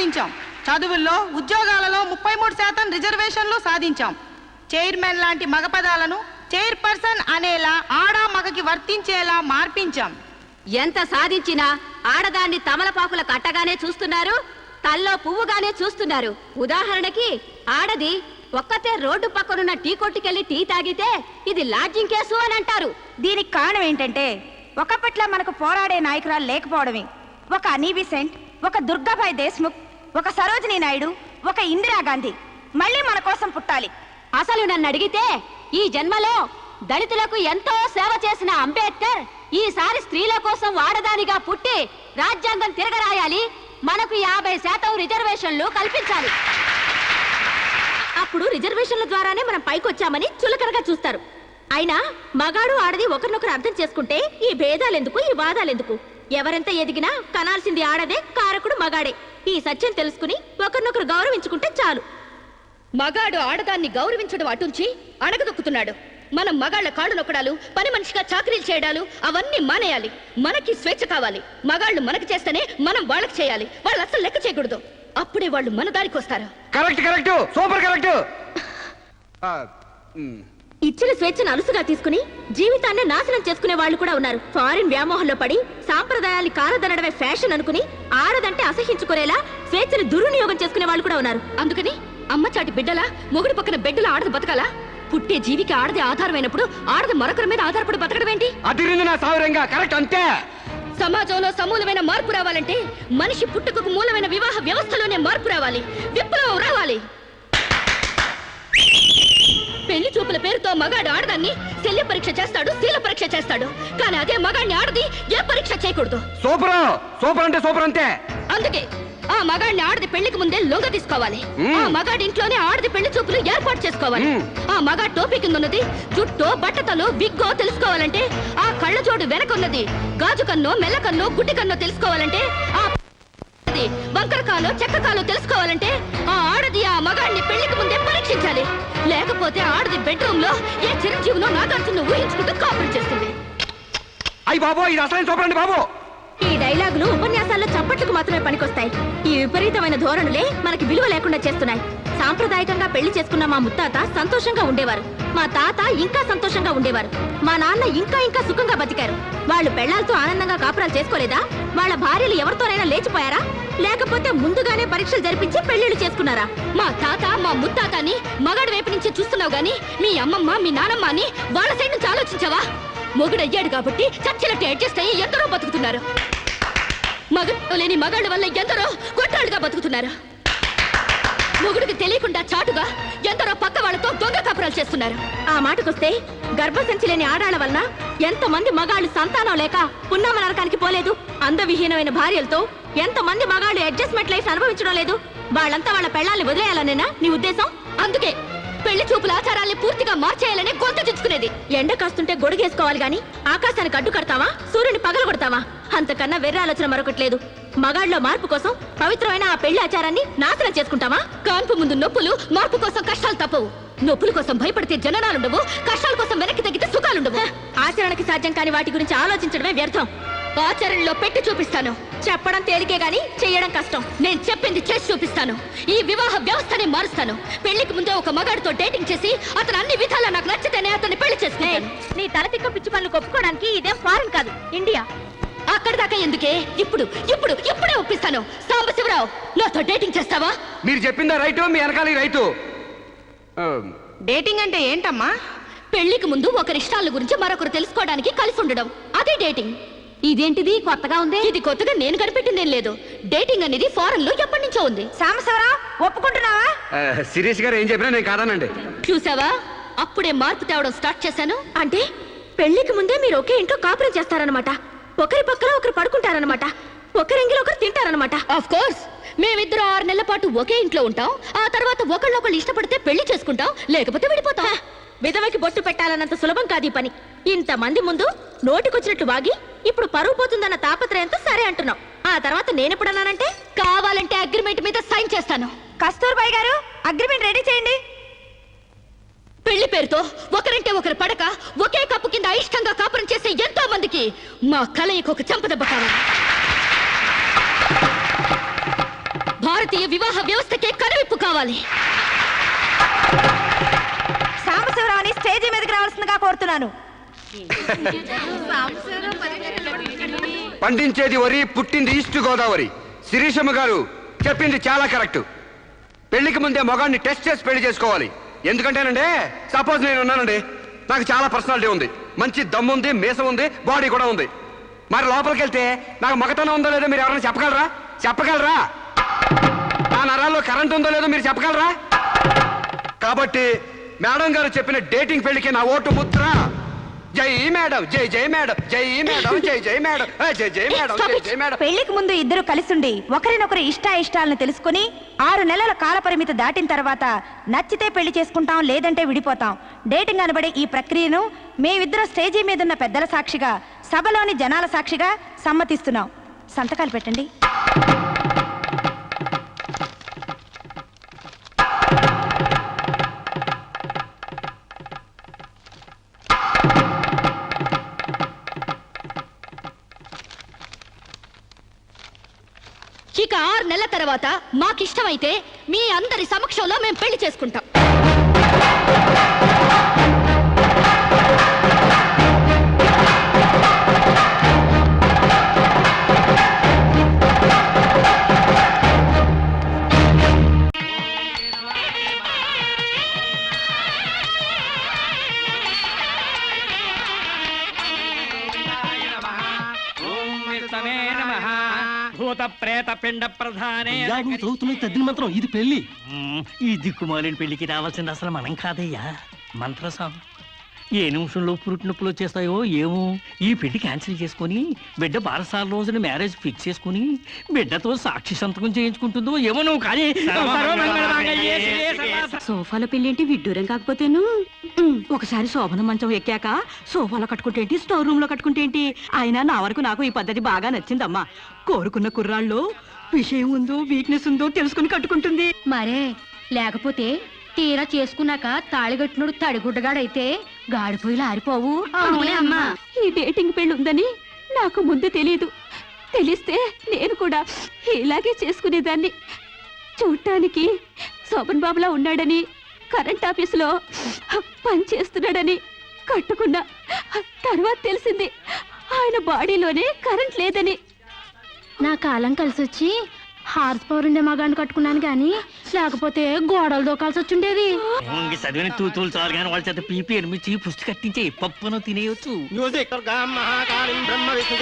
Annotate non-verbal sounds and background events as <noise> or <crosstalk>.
సాధించాం. చదువుల్లో ఉద్యోగాలలో ముప్పై మూడు శాతం రిజర్వేషన్లు సాధించాం. చైర్మన్ లాంటి మగ పదాలను చైర్పర్సన్ అనేలా ఆడా మగకి వర్తించేలా మార్పించాం. ఎంత సాధించినా ఆడదాన్ని తమలపాకుల కట్టగానే చూస్తున్నారు తల్లో పువ్వుగానే చూస్తున్నారు. ఉదాహరణకి ఆడది ఒక్కతే రోడ్డు పక్కనున్న టీ కొట్టుకెళ్ళి టీ తాగితే ఇది లాడ్జింగ్ కేసు అని అంటారు. దీనికి కారణం ఏంటంటే ఒకప్పట్లా మనకు పోరాడే నాయకురాలు లేకపోవడమే. ఒక అనీ బిసెంట్ ఒక దుర్గాబాయ్ దేశ్ముఖ్ ఒక సరోజినీ నాయుడు ఒక ఇందిరాగాంధీ మళ్ళీ మన కోసం పుట్టాలి. అసలు నన్ను అడిగితే ఈ జన్మలో దళితులకు ఎంతో సేవ చేసిన అంబేద్కర్ ఈసారి స్త్రీల కోసం వాడదానిగా పుట్టి రాజ్యాంగం తిరగరాయాలి. మనకు యాభై శాతం రిజర్వేషన్లు కల్పించాలి. అప్పుడు రిజర్వేషన్ల ద్వారానే మనం పైకొచ్చామని చులకనగా చూస్తారు. అయినా మగాడు ఆడది ఒకరినొకరు అర్థం చేసుకుంటే ఈ భేదాలెందుకు ఈ వాదాలెందుకు? ఎవరెంత ఎదిగినా కనాల్సింది ఆడదే కారకుడు మగాడే. ఈ సత్యం తెలుసుకుని ఒకరినొకరు గౌరవించుకుంటే చాలు. మగాడు ఆడదాన్ని గౌరవించడం అటుంచి అణగదొక్కుతున్నాడు. మనం మగాళ్ళ కాళ్ళు నొక్కడాలు పని మనిషిగా చాకరీలు చేయడాలు అవన్నీ మానేయాలి. మనకి స్వేచ్ఛ కావాలి. మగాళ్ళు మనకి చేస్తేనే మనం వాళ్ళకి చేయాలి. వాళ్ళు అసలు లెక్క చేయకూడదు. అప్పుడే వాళ్ళు మన దారికి వస్తారు. Correct correct. Super correct. <laughs> ఇచ్చిన స్వేచ్ఛను అలుసుగా తీసుకుని జీవితాన్ని నాశనం చేసుకునే వాళ్ళు కూడా ఉన్నారు. ఫారిన్ వ్యామోహంలో పడి సాంప్రదాయాన్ని కాలదనడమే ఫ్యాషన్ అనుకుని ఆడదంటే అసహించుకునేలా స్వేచ్ఛను దుర్వినియోగం చేసుకునే వాళ్ళు కూడా ఉన్నారు. అందుకని అమ్మ చాటి బిడ్డలా మొగుడు పక్కన బిడ్డల ఆడది బతకాలా? పుట్టే జీవికి ఆడది ఆధారమైనప్పుడు ఆడది మరొకరి మీద ఆధారపడి బతకడం ఏంటి? అదిరింది నా సావిరంగా కరెక్ట్ అంతే. సమాజంలో సమూలమైన మార్పు రావాలంటే మనిషి పుట్టుకకు మూలమైన వివాహ వ్యవస్థలోనే మార్పు రావాలి. విప్లవం రావాలి. పెళ్ళి చూపుల పేరుతో మగాడు ఆడదాన్ని శల్య పరీక్ష చేస్తాడు శీల పరీక్ష చేస్తాడు. కానీ అదే మగాడిని ఆడది ఏ పరీక్ష చేయకూడదు. సూపర్! సూపర్ అంటే సూపర్ అంతే. అందుకే ఆ మగాడిని ఆడది పెళ్ళికి ముందే లొంగ తీసుకోవాలి. ఆ మగాడి ఇంట్లోనే ఆడది పెళ్ళి చూపులు ఏర్పాటు చేసుకోవాలి. ఆ మగాడి టోపీ కింద ఉన్నది జుట్టో బట్టతలో విగ్గో తెలుసుకోవాలంటే ఆ కళ్ళ చోటు వెనక ఉన్నది గాజు కన్నో మెల్ల కన్నో గుడ్డి కన్నో తెలుసుకోవాలంటే ఆ వంకర కాలో చెక్క కాలో తెలుసుకోవాలంటే ఆ ఆడది ఉండాలి లేకపోతే ఆడది బెడ్రూమ్లో ఏ చిరంజీవినో నాగార్జున ఊహించుకుంటూ కాపురం చేస్తుంది. అయ్యి బాబో ఇది అసలు చూపండి బాబో బాబు. ఈ డైలాగులు ఉపన్యాసాల్లో చప్పట్లకు మాత్రమే పనికొస్తాయి. ఈ విపరీతమైన ధోరణులే మనకి విలువ లేకుండా చేస్తున్నాయి. సాంప్రదాయకంగా పెళ్ళి చేసుకున్న మా ముత్తాత సంతోషంగా ఉండేవారు. మా తాత ఇంకా సంతోషంగా ఉండేవారు. మా నాన్న ఇంకా ఇంకా సుఖంగా బతికారు. వాళ్ళు పెళ్ళాలతో ఆనందంగా కాపురాలు చేసుకోలేదా? వాళ్ళ భార్యలు ఎవరితోనైనా లేచిపోయారా? లేకపోతే ముందుగానే పరీక్షలు జరిపించి పెళ్ళిళ్ళు చేసుకున్నారా? మా తాత మా ముత్తాతని మగాడి వైపు నుంచి చూస్తున్నావు గాని మీ అమ్మమ్మ మీ నానమ్మ అని వాళ్ళ సైడ్ నుంచి ఆలోచించావా? మొగుడు అయ్యాడు కాబట్టి చచ్చినట్టు అడ్జస్ట్ అయ్యి ఎందరో బతుకుతున్నారు. మగడు లేని మగాళ్ళ వల్ల ఎందరో కొట్టాళ్ళుగా బతుకుతున్నారు? మొగుడికి తెలియకుండా చాటుగా ఎందరో పక్క వాళ్ళతో దొంగ కాపురాలు చేస్తున్నారు. ఆ మాటకొస్తే గర్భసంచి లేని ఆడాళ్ళ వలన ఎంతమంది మగాళ్ళు సంతానం లేక పున్నామ నరకానికి పోలేదు? అందవిహీనమైన భార్యలతో ఎంతమంది మగాళ్ళు అడ్జస్ట్మెంట్ లైఫ్ అనుభవించడం లేదు? వాళ్ళంతా వాళ్ళ పెళ్ళాల్ని వదిలేయాలనేనా నీ ఉద్దేశం? అందుకే పెళ్ళి చూపుల ఆచారాల్ని పూర్తిగా మార్చేయాలని గొంతు చుచ్చుకునేది. ఎండ కాస్తుంటే గొడుగేసుకోవాలి గాని ఆకాశానికి అడ్డు కడతావా సూర్యుని పగలు కొడతావా అంతకన్నా వెర్ర ఆలోచన మరొకటి లేదు మగాళ్ళలో మార్పు కోసం పవిత్రమైన ఆ పెళ్ళి ఆచారాన్ని నాశనం చేసుకుంటావా? కాన్పు ముందు నొప్పులు మార్పు కోసం కష్టాలు తప్పవు. నొప్పుల కోసం భయపడితే జననాలుండవు కష్టాల కోసం వెనక్కి తగ్గితే సుఖాలుండవు. ఆచరణకి సాధ్యం కాని వాటి గురించి ఆలోచించడమే వ్యర్థం. ఆచరణలో పెట్టి చూపిస్తాను. చెప్పడం తేలికే గాని చేయడం కష్టం. నేను చెప్పింది చేసి చూపిస్తాను. ఈ వివాహ వ్యవస్థని మారుస్తాను. పెళ్ళికి ముందే ఒక మగాడితో డేటింగ్ చేసి అతను అన్ని విధాలా నాకు నచ్చితేనే అతన్ని పెళ్ళి చేసుకుంటాను. నీ తల తిక్క పిచ్చి పనులు కొప్పుకోవడానికి ఇదేం ఫారెన్ కాదు. ఇండియా. అక్కడ దాకా ఎందుకే? ఇప్పుడు ఇప్పుడు ఇప్పుడే ఒప్పిస్తాను. సాంబశివరావు నాతో డేటింగ్ చేస్తావా? మీరు చెప్పిందా రైటు? మీ వెనకాల రైతు డేటింగ్ అంటే ఏంటమ్మా? పెళ్ళికి ముందు ఒకరి ఇష్టాల గురించి మరొకరు తెలుసుకోవడానికి కలిసి ఉండడం. అదే డేటింగ్. ఇదేంటిది? కొత్తగా ఉంది? ఇది కొత్తగా నేను కనిపెట్టిందేం లేదు. డేటింగ్ అనేది ఫారెన్లో ఎప్పటి నుంచో ఉంది. సాంబశివరావు ఒప్పుకుంటున్నావా? సిరీస్ గారు ఏం చెప్పినా నేను కాదానండి. చూసావా? అప్పుడే మార్పు తేవడం స్టార్ట్ చేశాను. అంటే పెళ్ళికి ముందే మీరు ఒకే ఇంట్లో కాపురం చేస్తారనమాట ఒకరి పక్కన ఒకరు పడుకుంటారనమాట ఒకరింగిలో ఒకరు తింటారనమాట ఆఫ్ కోర్స్ మేమిద్దరం ఆరు నెలల పాటు ఒకే ఇంట్లో ఉంటాం. ఆ తర్వాత ఒకళ్ళొకళ్ళు ఇష్టపడితే పెళ్ళి చేసుకుంటాం. లేకపోతే విడిపోతాం. విధవకి బొట్టు పెట్టాలన్నంత సులభం కాదు ఈ పని. ఇంతమంది ముందు నోటికొచ్చినట్టు వాగి ఇప్పుడు పరువు పోతుందన్న తాపత్రయంతో సరే అంటున్నాం. ఆ తర్వాత నేనెప్పుడన్నానంటే కావాలంటే అగ్రిమెంట్ మీద సైన్ చేస్తాను. కస్తూర్బాయ్ గారు అగ్రిమెంట్ రెడీ చేయండి. పెళ్ళి పేరుతో ఒకరంటే ఒకరు పడక ఒకే కప్పు కింద అయిష్టంగా కాపురం చేసే ఎంతో మందికి మా కలయికి ఒక చెంపదెబ్బ కావాలి. భారతీయ భారతీయ వివాహ వ్యవస్థకే కనువిప్పు కావాలి. సాంబశివరావుని స్టేజీ మీదకి రావాల్సిందిగా కోరుతున్నాను. పండించేది వరి పుట్టింది ఈస్ట్ గోదావరి. శిరీషమ్మ గారు చెప్పింది చాలా కరెక్ట్. పెళ్ళికి ముందే మొగాన్ని టెస్ట్ చేసి పెళ్ళి చేసుకోవాలి. ఎందుకంటేనండి సపోజ్ నేను ఉన్నానండి నాకు చాలా పర్సనాలిటీ ఉంది. మంచి దమ్ము ఉంది మీసం ఉంది బాడీ కూడా ఉంది. మరి లోపలికి వెళ్తే నాకు మగతనం ఉందో లేదో మీరు ఎవరైనా చెప్పగలరా? చెప్పగలరా? నా నరాల్లో కరెంట్ ఉందో లేదో మీరు చెప్పగలరా? కాబట్టి మేడం గారు చెప్పిన డేటింగ్ పెళ్ళికి నా ఓటు ముద్ర. జై మేడం జై జై మేడం జై మేడం జై జై మేడం జై జై మేడం జై జై మేడం. పెళ్ళికి ముందు ఇద్దరు కలిసుండి ఒకరినొకరు ఇష్ట ఇష్టాలను తెలుసుకుని ఆరు నెలల కాల పరిమితి దాటిన తర్వాత నచ్చితే పెళ్ళి చేసుకుంటాం లేదంటే విడిపోతాం. డేటింగ్ అనబడే ఈ ప్రక్రియను మేమిద్దరం స్టేజీ మీద ఉన్న పెద్దల సాక్షిగా సభలోని జనాల సాక్షిగా సమ్మతిస్తున్నాం. సంతకాలు పెట్టండి. నెలల తర్వాత మాకిష్టమైతే మీ అందరి సమక్షంలో మేము పెళ్ళి చేసుకుంటాం. భూత ప్రేత పిండ ప్రధానే అయ్యా, నువ్వు చదువుతున్న తద్దిన మంత్రం ఇది పెళ్ళి ఈ దిక్కుమాలిన పెళ్ళికి రావాల్సింది అసలు మనం కాదయ్యా మంత్రసాం ఏ నిమిషంలో పురుటి నొప్పులు వచ్చేస్తాయో ఏమో? ఈ పెళ్ళి క్యాన్సిల్ చేసుకొని బిడ్డ బారసాల రోజున మ్యారేజ్ ఫిక్స్ చేసుకుని బిడ్డతో సాక్షి సంతకం చేయించుకుంటుందో ఏమో నువ్వు కానీ సోఫాలో పెళ్ళేంటి విడ్డూరం కాకపోతేను? ఉమ్, ఒకసారి శోభన మంచం ఎక్కాక సోఫాలో కట్టుకుంటే ఏంటి స్టోర్ రూమ్లో కట్టుకుంటే ఏంటి? అయినా నా వరకు నాకు ఈ పద్ధతి బాగా నచ్చిందమ్మా. కోరుకున్న కుర్రాళ్ళు విషయం ఉందో వీక్నెస్ ఉందో తెలుసుకుని కట్టుకుంటుంది. మరే లేకపోతే తీరా చేసుకున్నాక తాళిగట్టినోడు తడిగుడ్డగాడైతే గాడిపోయిలు ఆరిపోవు. అవునే అమ్మా. ఈ డేటింగ్ పెళ్ళి ఉందని నాకు ముందు తెలియదు తెలిస్తే నేను కూడా ఇలాగే చేసుకునేదాన్ని. చూడటానికి శోభన్ బాబులా ఉన్నాడని కరెంట్ ఆఫీసులో పని చేస్తున్నాడని కట్టుకున్నా తర్వాత తెలిసింది. ఆయన బాడీలోనే కరెంట్ లేదని. నా కాలం కలిసి వచ్చి హార్స్ పవర్ ఉండే మగాన్ని కట్టుకున్నాను కానీ లేకపోతే గోడలు దోకాల్సి వచ్చిండేది. ఇంక చదివిన తూతులు చాలు కానీ వాళ్ళ చేత పీపీ అనిపించి పుష్టి కట్టించే పప్పును తినేయచ్చు. మ్యూజిక్ బ్రహ్మ విష్ణు